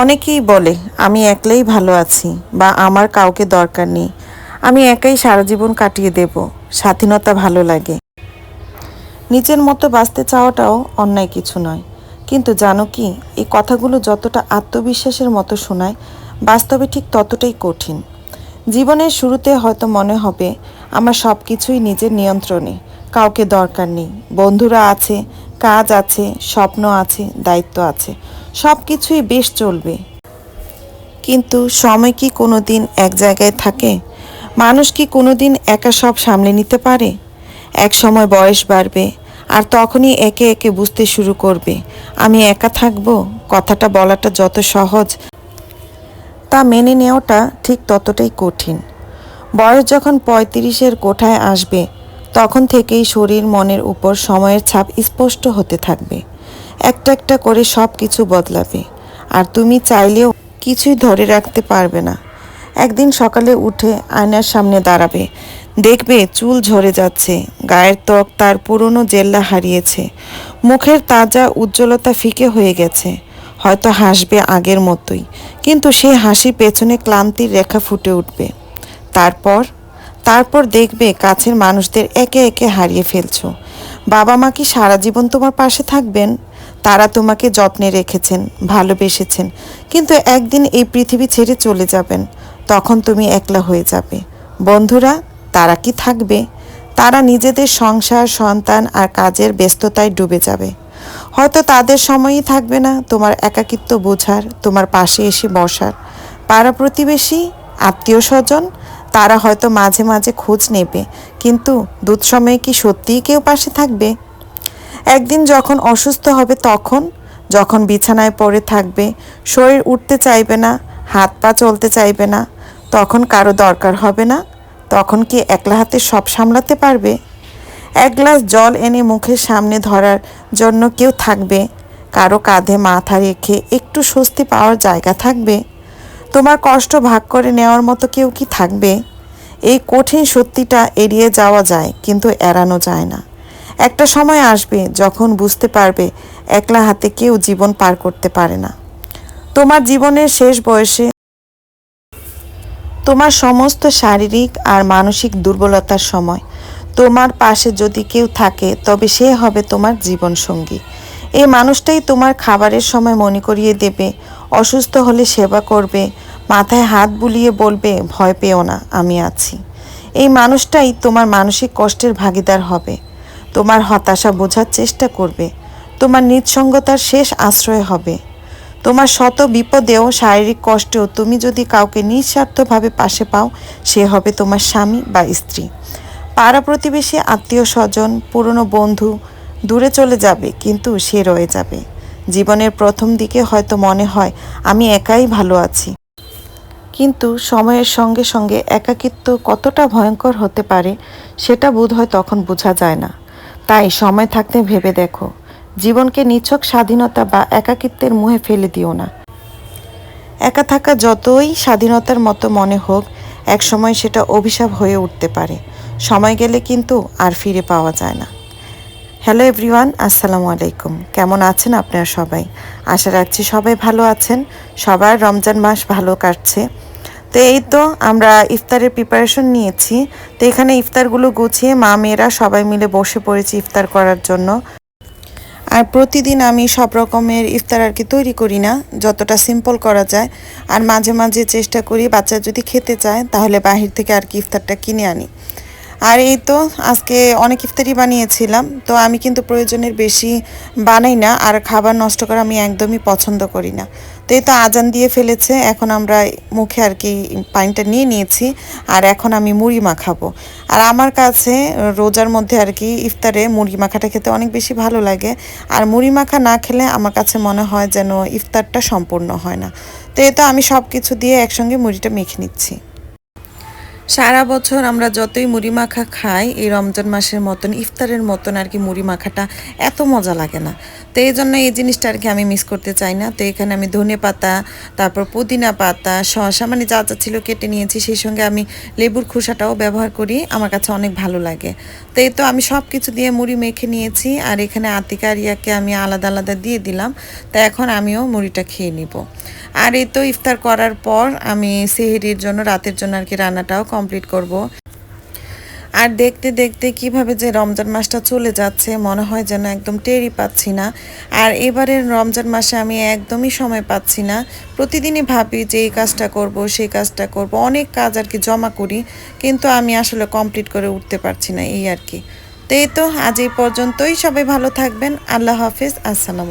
অনেকেই বলে, আমি একলাই ভালো আছি বা আমার কাউকে দরকার নেই। আমি একাই সারা জীবন কাটিয়ে দেব। স্বাধীনতা ভালো লাগে। নিজের মতো বাঁচতে চাওয়াটাও অন্যায় কিছু নয়। কিন্তু জানো কি, এই কথাগুলো যতটা আত্মবিশ্বাসের মতো শোনায়, বাস্তবে ঠিক ততটাই কঠিন। জীবনের শুরুতে হয়তো মনে হবে, আমার সব কিছুই নিজের নিয়ন্ত্রণে। কাউকে দরকার নেই। বন্ধুরা আছে, কাজ আছে, স্বপ্ন আছে, দায়িত্ব আছে। সব কিছুই বেশ চলবে। কিন্তু সময় কি কোনো দিন এক জায়গায় থাকে? মানুষ কি কোনো দিন একা সব সামলে নিতে পারে? এক সময় বয়স বাড়বে, আর তখনই একে একে বুঝতে শুরু করবে, আমি একা থাকব? কথাটা বলাটা যত সহজ। তা মেনে নেওয়াটা ঠিক ততটাই কঠিন। বয়স যখন পঁয়ত্রিশের কোঠায় আসবে, তখন থেকেই শরীর মনের উপর সময়ের ছাপ স্পষ্ট হতে থাকবে। একটা একটা করে সব কিছু বদলাবে। আর তুমি চাইলেও কিছুই ধরে রাখতে পারবে না। একদিন সকালে উঠে আয়নার সামনে দাঁড়াবে। দেখবে চুল ঝরে যাচ্ছে, গায়ের ত্বক তার পুরনো জেল্লা হারিয়েছে। মুখের তাজা উজ্জ্বলতা ফিকে হয়ে গেছে। হয়তো হাসবে আগের মতোই, কিন্তু সে হাসি পেছনে ক্লান্তির রেখা ফুটে উঠবে। তারপর? তারপর দেখবে কাছের মানুষদের একে একে হারিয়ে ফেলছো। বাবা মা কি সারা জীবন তোমার পাশে থাকবেন? তারা তোমাকে যত্নে রেখেছেন, ভালোবেসেছেন। কিন্তু একদিন এই পৃথিবী ছেড়ে চলে যাবেন, তখন তুমি একলা হয়ে যাবে। বন্ধুরা, তারা কি থাকবে? তারা নিজেদের সংসার, সন্তান আর কাজের ব্যস্ততায় ডুবে যাবে। হয়তো তাদের সময়ই থাকবে না তোমার একাকিত্ব বোঝার, তোমার পাশে এসে বসার। পাড়া প্রতিবেশী, আত্মীয় স্বজন, তারা হয়তো মাঝে মাঝে খোঁজ নেবে, কিন্তু দুধ সময়ে কি সত্যিই কেউ পাশে থাকবে? একদিন যখন অসুস্থ হবে তখন, যখন বিছানায় পড়ে থাকবে, শরীর উঠতে চাইবে না, হাত পা চলতে চাইবে না, তখন কারও দরকার হবে না, তখন কি একলা হাতে সব সামলাতে পারবে? এক গ্লাস জল এনে মুখের সামনে ধরার জন্য কেউ থাকবে? কারও কাঁধে মাথা রেখে একটু স্বস্তি পাওয়ার জায়গা থাকবে? তোমার কষ্ট ভাগ করে নেওয়ার মতো কেউ কি থাকবে? এই কঠিন সত্যিটা এড়িয়ে যাওয়া যায়, কিন্তু এড়ানো যায় না। একটা সময় আসবে যখন বুঝতে পারবে একলা হাতে কেউ জীবন পার করতে পারে না। তোমার জীবনের শেষ বয়সে তোমার সমস্ত শারীরিক আর মানসিক দুর্বলতার সময় তোমার পাশে যদি কেউ থাকে, তবে সে হবে তোমার জীবনসঙ্গী। এই মানুষটাই তোমার খাবারের সময় মনে করিয়ে দেবে, অসুস্থ হলে সেবা করবে, মাথায় হাত বুলিয়ে বলবে, ভয় পেও না, আমি আছি। এই মানুষটাই তোমার মানসিক কষ্টের ভাগিদার হবে। তোমার হতাশা বোঝার চেষ্টা করবে। তোমার নিঃসঙ্গতার শেষ আশ্রয় হবে। তোমার শত বিপদেও, শারীরিক কষ্টেও তুমি যদি কাউকে নিঃস্বার্থভাবে পাশে পাও, সে হবে তোমার স্বামী বা স্ত্রী। পাড়া প্রতিবেশী, আত্মীয় স্বজন, পুরনো বন্ধু দূরে চলে যাবে, কিন্তু সে রয়ে যাবে। জীবনের প্রথম দিকে হয়তো মনে হয়, আমি একাই ভালো আছি। কিন্তু সময়ের সঙ্গে সঙ্গে একাকিত্ব কতটা ভয়ঙ্কর হতে পারে, সেটা বোধ হয় তখন বোঝা যায় না। তাই সময় থাকতে ভেবে দেখো। জীবনকে নিছক স্বাধীনতা বা একাকিত্বের মুহে ফেলে দিও না। একা থাকা যতই স্বাধীনতার মতো মনে হোক, একসময় সেটা অভিশাপ হয়ে উঠতে পারে। সময় গেলে কিন্তু আর ফিরে পাওয়া যায় না। হ্যালো এভরিওয়ান, আসসালামু আলাইকুম। কেমন আছেন আপনারা সবাই? আশা রাখছি সবাই ভালো আছেন। সবার রমজান মাস ভালো কাটছে। তো এই তো আমরা ইফতারের প্রিপারেশন নিয়েছি। তো এখানে ইফতারগুলো গুছিয়ে মা মেয়েরা সবাই মিলে বসে পড়েছি ইফতার করার জন্য। আর প্রতিদিন আমি সব রকমের ইফতার আর কি তৈরি করি না, যতটা সিম্পল করা যায়। আর মাঝে মাঝে চেষ্টা করি, বাচ্চা যদি খেতে চায়, তাহলে বাহির থেকে আর কি ইফতারটা কিনে আনি। আর এই তো আজকে অনেক ইফতারি বানিয়েছিলাম, তো আমি কিন্তু প্রয়োজনের বেশি বানাই না আর খাবার নষ্ট করা আমি একদমই পছন্দ করি না। তো এই তো আজান দিয়ে ফেলেছে, এখন আমরা মুখে আর কি পানিটা নিয়ে নিয়েছি আর এখন আমি মুড়ি মাখাবো। আর আমার কাছে রোজার মধ্যে আর কি ইফতারে মুড়ি মাখাটা খেতে অনেক বেশি ভালো লাগে, আর মুড়ি মাখা না খেলে আমার কাছে মনে হয় যেন ইফতারটা সম্পূর্ণ হয় না। তো এই তো আমি সব কিছু দিয়ে একসঙ্গে মুড়িটা মেখে নিচ্ছি। সারা বছর আমরা যতই মুড়ি মাখা খাই, এই রমজান মাসের মতন, ইফতারের মতন আর কি মুড়ি মাখাটা এত মজা লাগে না। তো এই জন্য এই জিনিসটা আর কি আমি মিস করতে চাই না। তো এখানে আমি ধনে পাতা, তারপর পুদিনা পাতা, শসা মানে যা যা ছিল কেটে নিয়েছি, সেই সঙ্গে আমি লেবুর খোসাটাও ব্যবহার করি। আমার কাছে অনেক ভালো লাগে। তো এই তো আমি সব কিছু দিয়ে মুড়ি মেখে নিয়েছি আর এখানে আতিকা আমি আলাদা আলাদা দিয়ে দিলাম। তো এখন আমিও মুড়িটা খেয়ে নিব। আর এই তো ইফতার করার পর আমি সেহেরির জন্য, রাতের জন্য আর কি রান্নাটাও কমপ্লিট করব। আর দেখতে দেখতে কীভাবে যে রমজান মাসটা চলে যাচ্ছে, মনে হয় যেন একদম টেরই পাচ্ছি না। আর এবারের রমজান মাসে আমি একদমই সময় পাচ্ছি না। প্রতিদিনই ভাবি যে এই কাজটা করব, সেই কাজটা করব, অনেক কাজ আর কি জমা করি, কিন্তু আমি আসলে কমপ্লিট করে উঠতে পারছি না, এই আর কি। তো এই তো, আজ এই পর্যন্তই। সবাই ভালো থাকবেন। আল্লাহ হাফিজ। আসসালাম